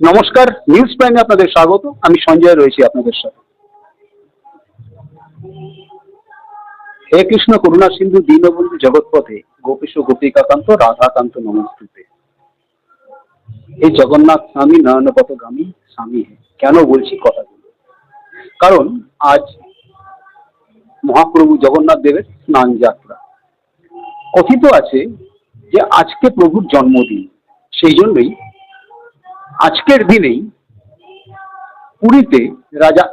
নমস্কার, নিউজ প্রাইমে আপনাদের স্বাগত। আমি সঞ্জয় রয়েছি আপনাদের সাথে। হে কৃষ্ণ, করুণা সিন্ধু, দীনবন্ধু জগৎপথে গোপীশ গোপিকাকান্ত, রাধাকান্ত নমস্তুতে। এই জগন্নাথ স্বামী নয়নপথগামী স্বামী কেন বলছি কথাগুলো কারণ আজ মহাপ্রভু জগন্নাথ দেবের স্নান যাত্রা। কথিত আছে যে আজকে প্রভুর জন্মদিন, সেই জন্যই আজকের দিনেই পুরীতে রাজা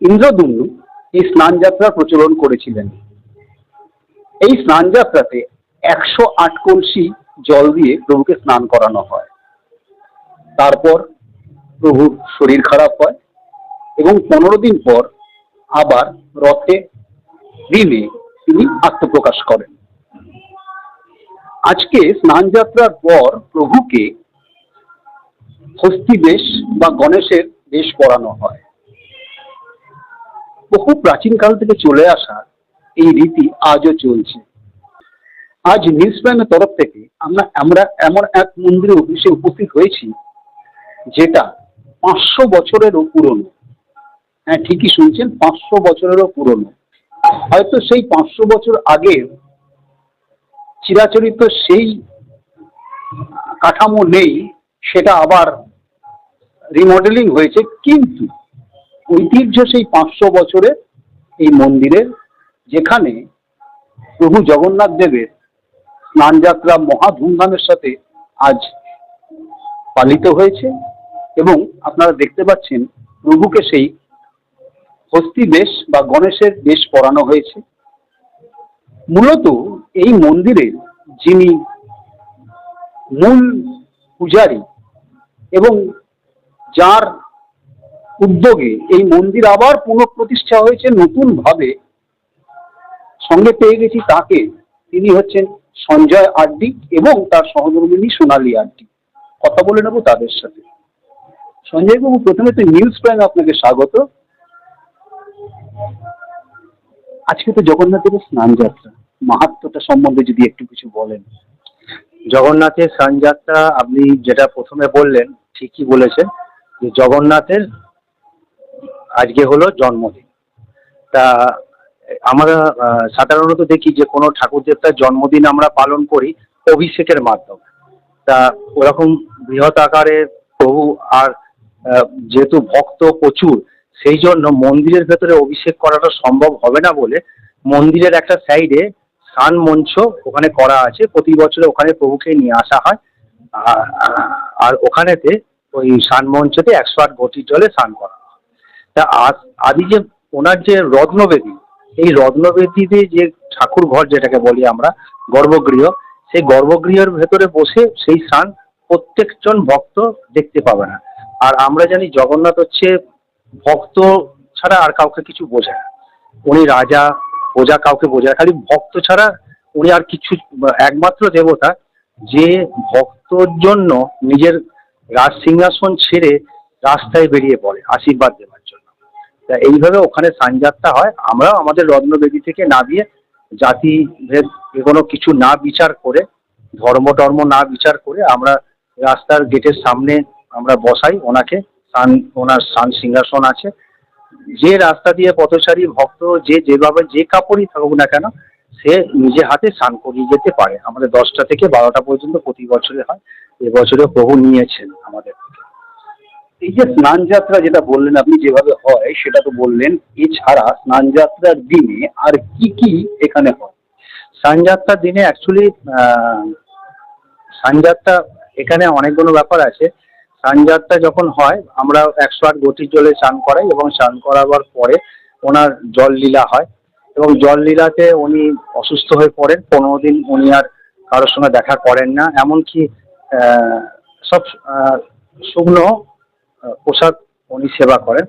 ইন্দ্রদুম্নু এই স্নান যাত্রার প্রচলন করেছিলেন। এই স্নান যাত্রাতে একশো আট কলসি জল দিয়ে প্রভুকে স্নান করানো হয়। তারপর প্রভুর শরীর খারাপ হয় এবং পনেরো দিন পর আবার রথে দিনে তিনি আত্মপ্রকাশ করেন। আজকে স্নান যাত্রার পর প্রভুকে হস্তি বেশ বা গণেশের বেশ পরানো হয়। বহু প্রাচীনকাল থেকে চলে আসা এই রীতি আজও চলছে। আজ নিউজ প্রাইমের তরফ থেকে আমরা আমরা এমন এক মন্দিরে অফিসে উপস্থিত হয়েছি, যেটা পাঁচশো বছরেরও পুরনো। হ্যাঁ ঠিকই শুনছেন, পাঁচশো বছরেরও পুরনো। হয়তো সেই পাঁচশো বছর আগে চিরাচরিত সেই কাঠামো নেই সেটা আবার রিমডেলিং হয়েছে, কিন্তু ঐতিহ্য সেই পাঁচশো বছরের এই মন্দিরের, যেখানে প্রভু জগন্নাথ দেবের স্নান যাত্রা মহা সাথে আজ পালিত হয়েছে এবং আপনারা দেখতে পাচ্ছেন প্রভুকে সেই হস্তি বেশ বা গণেশের বেশ পরানো হয়েছে। মূলত এই মন্দিরে যিনি মূল পূজারী এবং যার উদ্যোগে এই মন্দির আবার পুনঃপ্রতিষ্ঠা হয়েছে নতুন ভাবে সঙ্গে পেয়ে গেছি তাকে। তিনি হচ্ছেন সঞ্জয় আড্ডি এবং তার সহধর্মিনী সোনালী আড্ডি। কথা বলে নেব তাদের সাথে। সঞ্জয় বাবু প্রথমে তো নিউজ প্রাইম আপনাকে স্বাগত। আজকে তো জগন্নাথের স্নান যাত্রা। মাহাত্মটা সম্বন্ধে যদি একটু কিছু বলেন। জগন্নাথের সানযাত্রা আপনি যেটা প্রথমে বললেন ঠিকই বলেছেন যে জগন্নাথের আজকে হলো জন্মদিন। তা, আমরা সাধারণত দেখি যে কোনো ঠাকুর দেবতার জন্মদিন আমরা পালন করি অভিষেকের মাধ্যমে। তা, ওরকম বৃহৎ আকারে প্রভু আর যেহেতু ভক্ত প্রচুর, সেই জন্য মন্দিরের ভেতরে অভিষেক করাটা সম্ভব হবে না বলে মন্দিরের একটা সাইডে স্নান মঞ্চ ওখানে করা আছে। প্রতি বছরে ওখানে প্রভুকে নিয়ে আসা হয়। আর- ওখানেতে ওই স্নান মঞ্চতে একশো আট ঘটির জলে স্নান করা তা আজ- আদি যে ওনার যে রত্নবেদী, এই রত্নবেদীতে যে ঠাকুর ঘর যেটাকে বলি আমরা, গর্ভগৃহ, সেই গর্ভগৃহের ভেতরে বসে সেই স্নান প্রত্যেকজন ভক্ত দেখতে পাবে না। আর আমরা জানি জগন্নাথ হচ্ছে ভক্ত ছাড়া আর কাউকে কিছু বোঝায় না। উনি রাজা, প্রজা কাউকে বোঝায়। খালি ভক্ত ছাড়া উনি আর কিছু, একমাত্র দেবতা যে ভক্তর জন্য নিজের রাজ সিংহাসন ছেড়ে রাস্তায় বেরিয়ে পড়ে, আশীর্বাদ দেওয়ার জন্য। তা এইভাবে ওখানে সানযাত্রা হয়। আমরাও আমাদের রত্নবেদী থেকে নামিয়ে জাতি ভেদ কোনো কিছু না বিচার করে ধর্ম টর্ম না বিচার করে আমরা রাস্তার গেটের সামনে আমরা বসাই। ওনাকে সান, ওনার সান সিংহাসন আছে। যে রাস্তা দিয়ে পথচারী, ভক্ত, যে যেভাবে যে কাপড়ই থাকুক না কেন সে নিজে হাতে স্নান করিয়ে যেতে পারে। আমাদের দশটা থেকে বারোটা পর্যন্ত প্রতি বছরে হয়। এবছরে প্রভু নিয়েছেন আমাদের এই যে স্নান যাত্রা যেটা বললেন আপনি যেভাবে হয়, সেটা তো বললেন। এছাড়া স্নান যাত্রার দিনে আর কি কি এখানে হয়? সানযাত্রার দিনে অ্যাকচুয়ালি সানযাত্রা এখানে অনেকগুলো ব্যাপার আছে। সানযাত্রা যখন হয়, আমরা একশো আট গতির জলে স্নান করাই এবং স্নান করাবার পরে ওনার জল লীলা হয়। এবং জল লীলাতে উনি অসুস্থ হয়ে পড়েন। পনেরো দিন উনি আর কারোর সঙ্গে দেখা করেন না। এমনকি সব শুকনো প্রসাদ উনি সেবা করেন।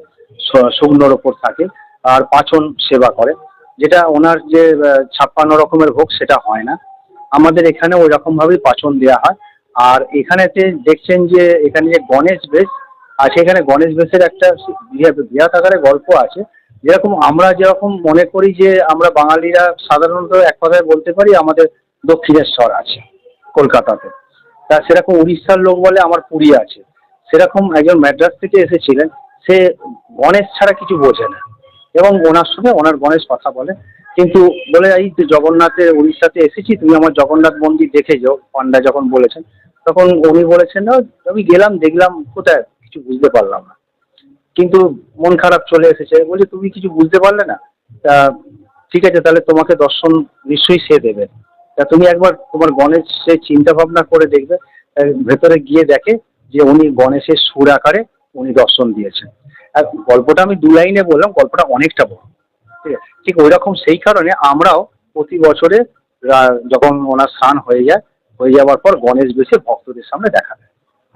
শুকনোর ওপর থাকে। আর পাচন সেবা করে। যেটা ওনার যে ছাপ্পান্ন রকমের ভোগ সেটা হয় না। আমাদের এখানে ওই রকম ভাবেই পাচন দেওয়া হয়। আর এখানেতে দেখছেন যে, এখানে যে গণেশ বেশ আছে এখানে গণেশ বেশের একটা বৃহৎ- বৃহৎ আকারে গল্প আছে। যেরকম আমরা যেরকম মনে করি যে আমরা বাঙালিরা সাধারণত এক কথায় বলতে পারি আমাদের দক্ষিণেশ্বর আছে, কলকাতাতে। তা সেরকম উড়িষ্যার লোক বলে আমার পুরী আছে। সেরকম একজন ম্যাড্রাস থেকে এসেছিলেন, সে গণেশ ছাড়া কিছু বোঝে না। এবং ওনার সঙ্গে ওনার গণেশ কথা বলে। কিন্তু বলে, এই যে জগন্নাথের উড়িষ্যাতে এসেছি, তুমি আমার জগন্নাথ মন্দির দেখে যাও। পান্ডা যখন বলেছেন, তখন উনি বলেছেন, না, আমি গেলাম, দেখলাম, কোথায়? কিছু বুঝতে পারলাম না। কিন্তু মন খারাপ চলে এসেছে। বলছে, তুমি কিছু বুঝতে পারলে না? তা ঠিক আছে, তাহলে তোমাকে দর্শন নিশ্চয়ই সে দেবে। তা তুমি একবার তোমার গণেশের চিন্তা ভাবনা করে দেখবে। ভেতরে গিয়ে দেখে যে উনি গণেশের সুর আকারে উনি দর্শন দিয়েছেন। আর গল্পটা আমি দু লাইনে বললাম, গল্পটা অনেকটা বড়। ঠিক আছে? ঠিক ওই রকম সেই কারণে আমরাও প্রতি বছরে যখন ওনার স্নান হয়ে যায়, হয়ে যাওয়ার পর গণেশ বেশে ভক্তদের সামনে দেখা।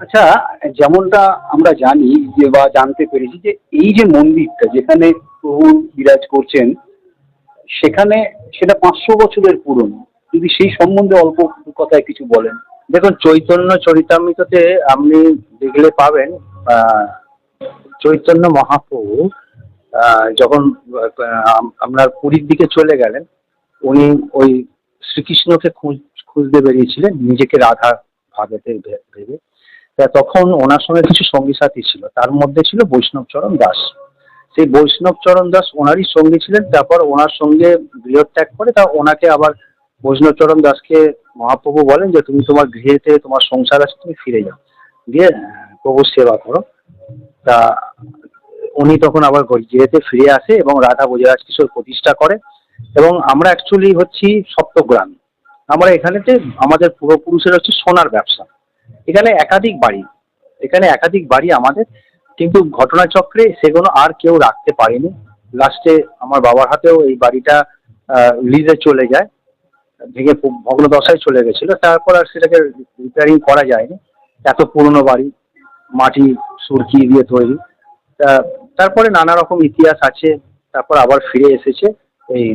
আচ্ছা যেমনটা আমরা জানি যে বা জানতে পেরেছি যে এই যে মন্দিরটা যেখানে প্রভু বিরাজ করছেন, সেখানে সেটা পাঁচশো বছরের পুরনো। যদি সেই সম্বন্ধে অল্প কথায় কিছু বলেন। দেখুন, চৈতন্য চরিতামৃততে আপনি দেখলে পাবেন চৈতন্য মহাপ্রভু যখন আপনার পুরীর দিকে চলে গেলেন, উনি ওই শ্রীকৃষ্ণকে খুঁজ- খুঁজতে বেরিয়েছিলেন, নিজেকে রাধা ভাবেতে ভেবে। তা তখন ওনার সঙ্গে কিছু সঙ্গী সাথী ছিল। তার মধ্যে ছিল বৈষ্ণবচরণ দাস। সেই বৈষ্ণবচরণ দাস ওনারই সঙ্গী ছিলেন। তারপর ওনার সঙ্গে গৃহত্যাগ করে তা ওনাকে আবার বৈষ্ণবচরণ দাসকে মহাপ্রভু বলেন যে তুমি তোমার গৃহেতে তোমার সংসার আছে তুমি ফিরে যাও। দিয়ে আহ, প্রভুর সেবা করো। তা উনি তখন আবার গৃহেতে ফিরে আসে এবং রাধা বজরাজ কিশোর প্রতিষ্ঠা করে। এবং আমরা অ্যাকচুয়ালি হচ্ছি সপ্তগ্রাম। আমরা এখানেতে আমাদের পূর্বপুরুষের হচ্ছে সোনার ব্যবসা। এখানে একাধিক বাড়ি, এখানে একাধিক বাড়ি আমাদের, কিন্তু ঘটনাচক্রে সেগুলো আর কেউ রাখতে পারেনি। লাস্টে আমার বাবার হাতেও এই বাড়িটা লিজে চলে যায়, ভেঙে ভগ্নদশায় চলে গেছিল, তারপর আর সেটাকে রিপেয়ারিং করা যায়নি। এত পুরনো বাড়ি, মাটি, সুরকি দিয়ে তৈরি। তারপরে নানা রকম ইতিহাস আছে, তারপর আবার ফিরে এসেছে, এই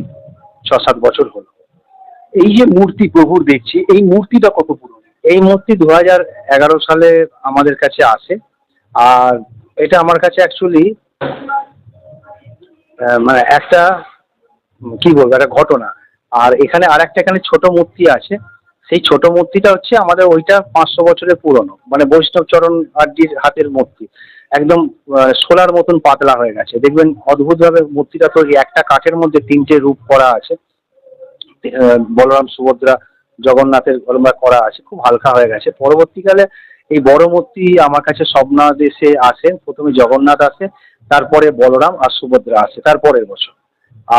ছ সাত বছর হলো। এই যে মূর্তি প্রভুর দেখছি, এই মূর্তিটা কত পুরনো? এই মূর্তি দু এগারো সালে আমাদের কাছে আসে। আর এটা আমার কাছে অ্যাকচুয়ালি মানে একটা কি বলব, একটা ঘটনা। আর এখানে আর একটা এখানে ছোট মূর্তি আছে। সেই ছোট মূর্তিটা হচ্ছে আমাদের ওইটা পাঁচশো বছরের পুরনো। মানে বৈষ্ণব চরণ আড্ডির হাতের মূর্তি। একদম শোলার মতন পাতলা হয়ে গেছে। দেখবেন অদ্ভুতভাবে মূর্তিটা তৈরি। একটা কাঠের মধ্যে তিনটে রূপ করা আছে। বলরাম, সুভদ্রা জগন্নাথের গলমা করা আছে, খুব হালকা হয়ে গেছে। পরবর্তীকালে এই বড় মূর্তি আমার কাছে স্বপ্নাদেশে আসে, প্রথমে জগন্নাথ আসে, তারপরে বলরাম আর সুভদ্রা আসে, তারপরের বছর।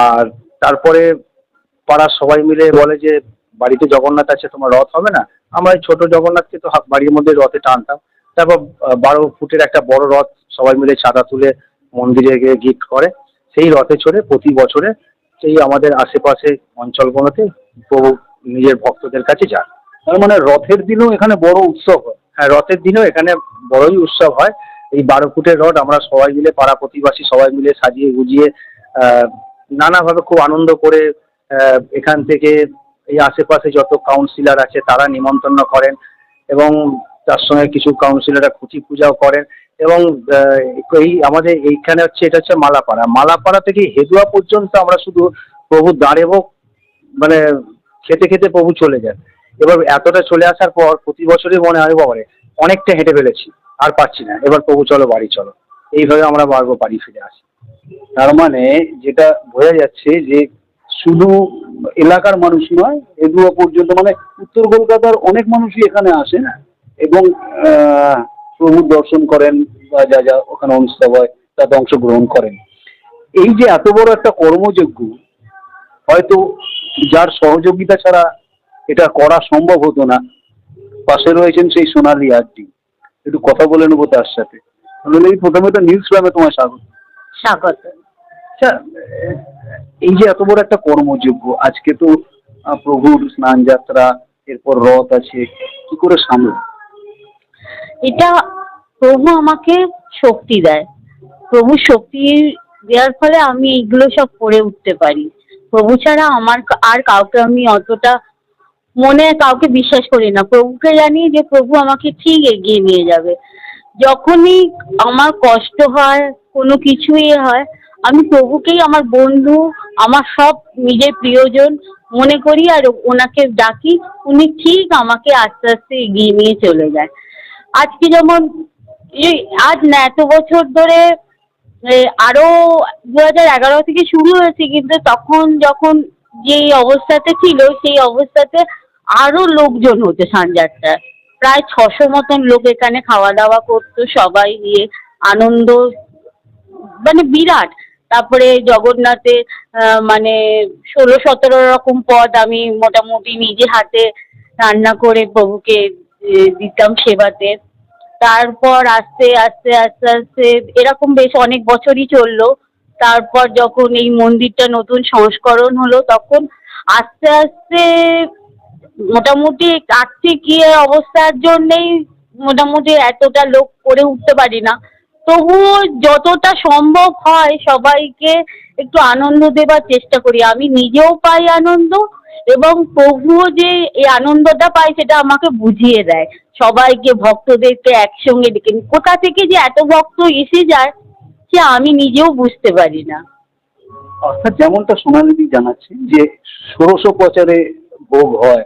আর তারপরে পাড়ার সবাই মিলে বলে যে, বাড়িতে জগন্নাথ আছে, তোমার রথ হবে না? আমরা এই ছোট জগন্নাথকে তো বাড়ির মধ্যে রথে টানতাম। তারপর বারো ফুটের একটা বড় রথ সবাই মিলে চাঁদা তুলে মন্দিরে গিয়ে গিফট করে। সেই রথে চড়ে প্রতি বছরে সেই আমাদের আশেপাশে অঞ্চলগুলোতে প্রভু নিজের ভক্তদের কাছে যান। তার মানে রথের দিনেও এখানে বড় উৎসব হয়। হ্যাঁ রথের দিনেও এখানে বড়ই উৎসব হয়। এই বারো ফুটের রথ আমরা সবাই মিলে, পাড়া প্রতিবাসী সবাই মিলে সাজিয়ে গুজিয়ে নানাভাবে খুব আনন্দ করে এখান থেকে এই আশেপাশে যত কাউন্সিলর আছে তারা নিমন্ত্রণ করেন এবং তার সঙ্গে কিছু কাউন্সিলররা খুঁটি পূজাও করেন এবং এই আমাদের এইখানে হচ্ছে, এটা হচ্ছে মালাপাড়া। মালাপাড়া থেকে হেদুয়া পর্যন্ত আমরা শুধু প্রভু দাঁড়েব মানে খেতে খেতে প্রভু চলে যান। এবার এতটা চলে আসার পর প্রতি বছরই মনে হয় বাবারে অনেকটা হেঁটে ফেলেছি আর পারছি না। এবার প্রভু চলো বাড়ি চলো। এইভাবে আমরা বারবো বাড়ি ফিরে আসি। তার মানে যেটা বোঝা যাচ্ছে যে শুধু এলাকার মানুষ নয় এগুলো পর্যন্ত মানে উত্তর কলকাতার অনেক মানুষই এখানে আসেন এবং আহ, প্রভুর দর্শন করেন বা যা যা ওখানে অনুষ্ঠান হয় তাতে অংশগ্রহণ করেন। এই যে এত বড় একটা কর্মযজ্ঞ হয়তো যার সহযোগিতা ছাড়া এটা করা সম্ভব হতো না। পাশে রয়েছেন সেই সোনালী আড্ডি। একটু কথা বলে নেব তার সাথে। এই প্রথমে তো নিউজ ক্লাবে তোমার স্বাগত। স্বাগত। আচ্ছা এই যে এত বড় একটা কর্মযোগ্য আজকে তো প্রভুর স্নান যাত্রা এরপর রথ আছে কি করে সামল এটা প্রভু আমাকে শক্তি দেয়। প্রভু শক্তি দেওয়ার ফলে আমি এইগুলো সব করে উঠতে পারি। প্রভু ছাড়া আমার আর কাউকে আমি অতটা মনে কাউকে বিশ্বাস করি না। প্রভুকে জানি যে প্রভু আমাকে ঠিক এগিয়ে নিয়ে যাবে। যখনই আমার কষ্ট হয়, কোনো কিছুই হয়, আমি প্রভুকেই আমার বন্ধু, আমার সব নিজের প্রিয়জন মনে করি আর ওনাকে ডাকি, উনি ঠিক আমাকে আস্তে আস্তে এগিয়ে নিয়ে চলে যায়। আজকে যেমন এই আজ না, এত বছর ধরে আরও দু হাজার এগারো থেকে শুরু হয়েছে, কিন্তু তখন যখন যেই অবস্থাতে ছিল, সেই অবস্থাতে আরও লোকজন হতো সানজারটায় প্রায় ছশো মতন লোক এখানে খাওয়া দাওয়া করতো, সবাই গিয়ে আনন্দ মানে বিরাট। তারপরে জগন্নাথে মানে ষোলো সতেরো রকম পদ আমি মোটামুটি নিজে হাতে রান্না করে প্রভুকে দিতাম সেবাতে। তারপর আস্তে আস্তে আস্তে আস্তে এরকম বেশ অনেক বছরই চলল। তারপর যখন এই মন্দিরটা নতুন সংস্করণ হলো, তখন আস্তে আস্তে মোটামুটি আর্থিক ইয়ে অবস্থার জন্যেই মোটামুটি এতটা লোক করে উঠতে পারি না। তবুও যতটা সম্ভব হয় সবাইকে একটু আনন্দ দেবার চেষ্টা করি। আমি নিজেও পাই আনন্দ এবং প্রভুও যে এই আনন্দটা পায় সেটা আমাকে বুঝিয়ে দেয়। সবাইকে ভক্তদেরকে একসঙ্গে ডেকে। কোথা থেকে যে এত ভক্ত এসে যায় সে আমি নিজেও বুঝতে পারি না। অর্থাৎ যেমনটা সোনালিদি জানাচ্ছে যে ষোড়শ প্রচারে ভোগ হয়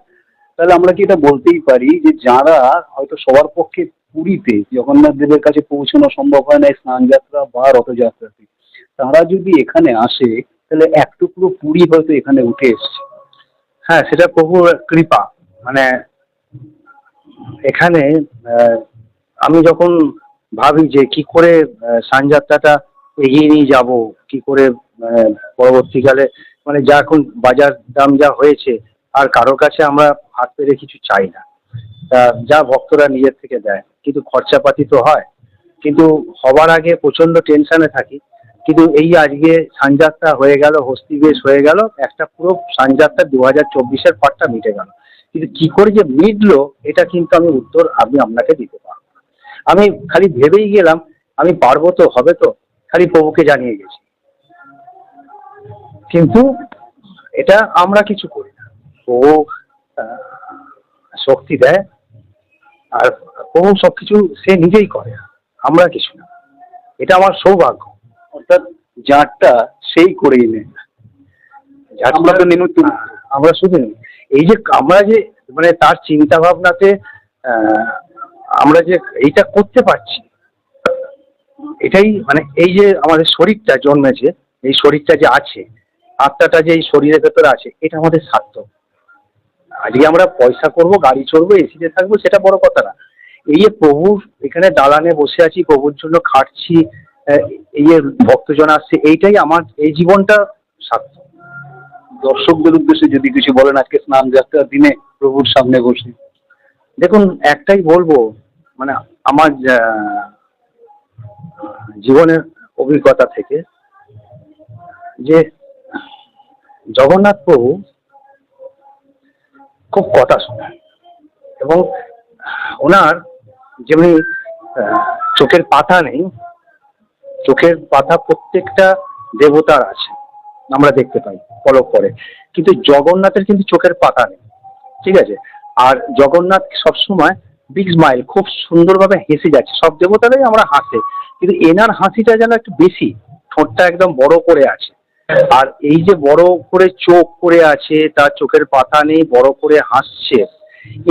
তাহলে আমরা কি এটা বলতেই পারি যে যারা হয়তো সবার পক্ষে পুরীতে জগন্নাথ দেবের কাছে পৌঁছানো সম্ভব হয় না এই স্নানযাত্রা বা রথযাত্রাতে তারা যদি এখানে আসে তাহলে এক টুকরো পুরী হয়তো এখানে উঠে এসছে। হ্যাঁ সেটা প্রভুর কৃপা। মানে এখানে আমি যখন ভাবি যে কি করে সানযাত্রাটা এগিয়ে নিয়ে যাব, কি করে পরবর্তীকালে মানে যা এখন বাজার দাম যা হয়েছে, আর কারোর কাছে আমরা হাত পেরে কিছু চাই না। যা ভক্তরা নিজের থেকে দেয়। কিন্তু খরচাপাতি তো হয়। কিন্তু হবার আগে প্রচণ্ড টেনশনে থাকি। কিন্তু এই আজকে সানযাত্রা হয়ে গেল হস্তি বেশ হয়ে গেল, একটা পুরো সানযাত্রা দু হাজার চব্বিশের পার্টটা মিটে গেল। কিন্তু কি করে যে মিটলো এটা কিন্তু আমি উত্তর আমি আপনাকে দিতে পারব না। আমি খালি ভেবেই গেলাম আমি পারব তো হবে তো খালি প্রভুকে জানিয়ে গেছি। কিন্তু এটা আমরা কিছু করি না। প্রভু শক্তি দেয় আর প্রভু সবকিছু সে নিজেই করে আমরা কিছু না। এটা আমার সৌভাগ্য। অর্থাৎ যারটা সেই করেই নেন তো আমরা শুধু নই। এই যে আমরা যে মানে তার চিন্তা ভাবনাতে আমরা যে এইটা করতে পারছি, এটাই মানে এই যে আমাদের শরীরটা জন্মেছে, এই শরীরটা যে আছে, আত্মাটা যে এই শরীরের ভেতরে আছে, এটা আমাদের সার্থক আজকে আমরা পয়সা করব, গাড়ি চড়বো এসিতে থাকব, সেটা বড় কথা না। এই যে প্রভুর এখানে দালানে বসে আছি, প্রভুর জন্য খাটছি এই যে ভক্তজন আসছে, এইটাই আমার, এই জীবনটা সার্থক দর্শকদের উদ্দেশ্যে যদি কিছু বলেন, আজকে স্নান যাত্রার দিনে প্রভুর সামনে বসে। দেখুন, একটাই বলব মানে আমার জীবনের অভিজ্ঞতা থেকে যে জগন্নাথ প্রভু খুব কথা শোনেন এবং ওনার যেমনি চোখের পাতা নেই, চোখের পাতা প্রত্যেকটা দেবতার আছে। আমরা দেখতে পাই পলক করে। কিন্তু জগন্নাথের কিন্তু চোখের পাতা নেই, ঠিক আছে? আর জগন্নাথ সবসময় বিগ স্মাইল খুব সুন্দরভাবে হেসে যাচ্ছে। সব দেবতারাই আমরা হাসে, কিন্তু এনার হাসিটা যেন একটু বেশি, ঠোঁটটা একদম বড় করে আছে। আর এই যে বড় করে চোখ করে আছে, তার চোখের পাতা নেই, বড় করে হাসছে,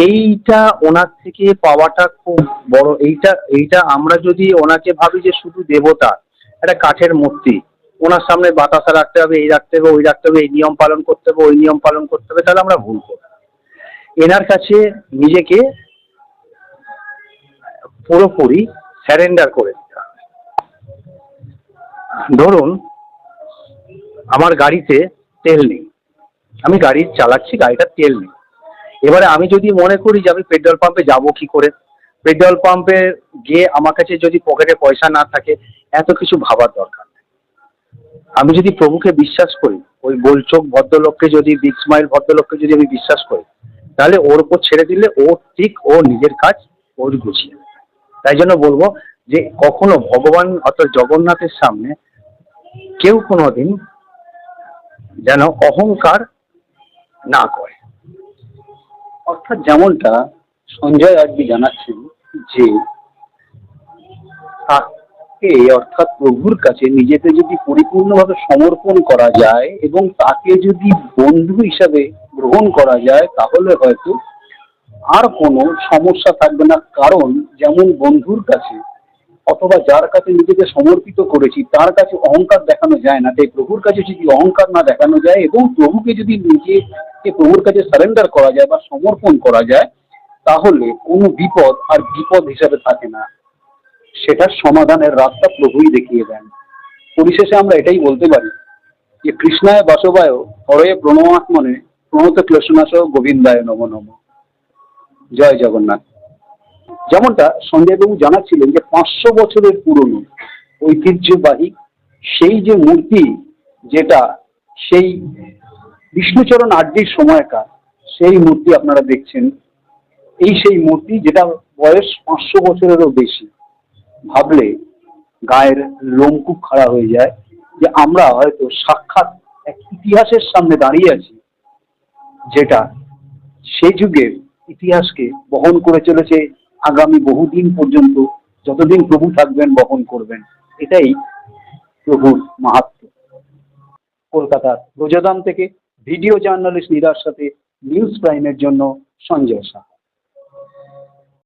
এইটা ওনার থেকে পাওয়াটা খুব বড়। এইটা এইটা আমরা যদি ওনাকে ভাবি যে শুধু দেবতা, একটা কাঠের মূর্তি ওনার সামনে বাতাসা রাখতে হবে, এই রাখতে হবে, ওই রাখতে হবে, এই নিয়ম পালন করতে হবে, ওই নিয়ম পালন করতে হবে, তাহলে আমরা ভুল করব। এনার কাছে নিজেকে পুরোপুরি স্যারেন্ডার করে দিতে হবে। ধরুন, আমার গাড়িতে তেল নেই, আমি গাড়ি চালাচ্ছি, গাড়িটা তেল নেই। এবারে আমি যদি মনে করি যে আমি পেট্রোল পাম্পে যাব কি করে? পেট্রোল পাম্পে গিয়ে আমার কাছে যদি পকেটে পয়সা না থাকে, এত কিছু ভাবার দরকার। আমি যদি প্রভুকে বিশ্বাস করি, ওই গোলচোখ ভদ্রলোককে যদি বিগ স্মাইল ভদ্রলোককে যদি আমি বিশ্বাস করি, তাহলে ওর উপর ছেড়ে দিলে ও ঠিক ও নিজের কাজ ওর গুছিয়ে তাই জন্য বলব যে কখনো ভগবান অর্থাৎ জগন্নাথের সামনে কেউ কোনোদিন যেন অহংকার না করে। অর্থাৎ যেমনটা সঞ্জয় আজকে জানাচ্ছেন যে তাকে, অর্থাৎ প্রভুর কাছে নিজেকে যদি পরিপূর্ণভাবে সমর্পণ করা যায় এবং তাকে যদি বন্ধু হিসাবে গ্রহণ করা যায়, তাহলে হয়তো আর কোনো সমস্যা থাকবে না। কারণ যেমন বন্ধুর কাছে অথবা যার কাছে নিজেকে সমর্পিত করেছি, তার কাছে অহংকার দেখানো যায় না। তাই প্রভুর কাছে যদি অহংকার না দেখানো যায় এবং প্রভুকে যদি নিজেকে প্রভুর কাছে সারেন্ডার করা যায় বা সমর্পণ করা যায়, তাহলে কোনো বিপদ আর বিপদ হিসাবে থাকে না। সেটার সমাধানের রাস্তা প্রভুই দেখিয়ে দেন। পরিশেষে আমরা এটাই বলতে পারি যে কৃষ্ণায় বাসবায় হরয়ে প্রণমাত্মনে প্রণত ক্লেশনাশ গোবিন্দায় নম নম। জয় জগন্নাথ। যেমনটা সঞ্জয়বাবু জানাচ্ছিলেন যে পাঁচশো বছরের পুরনো ঐতিহ্যবাহী সেই যে মূর্তি যেটা সেই বিষ্ণুচরণ আড্ডির সময়কার, সেই মূর্তি আপনারা দেখছেন। এই সেই মূর্তি যেটা বয়স পাঁচশো বছরেরও বেশি। ভাবলে গায়ের লোমকূপ খাড়া হয়ে যায় যে আমরা হয়তো সাক্ষাৎ এক ইতিহাসের সামনে দাঁড়িয়ে আছি, যেটা সেই যুগের ইতিহাসকে বহন করে চলেছে আগামী বহুদিন পর্যন্ত যতদিন প্রভু থাকবেন, বহন করবেন। এটাই প্রভুর মাহাত্ম কলকাতার রোজাদাম থেকে ভিডিও জার্নালিস্ট নীরার সাথে নিউজ প্রাইমের জন্য সঞ্জয় শাহ।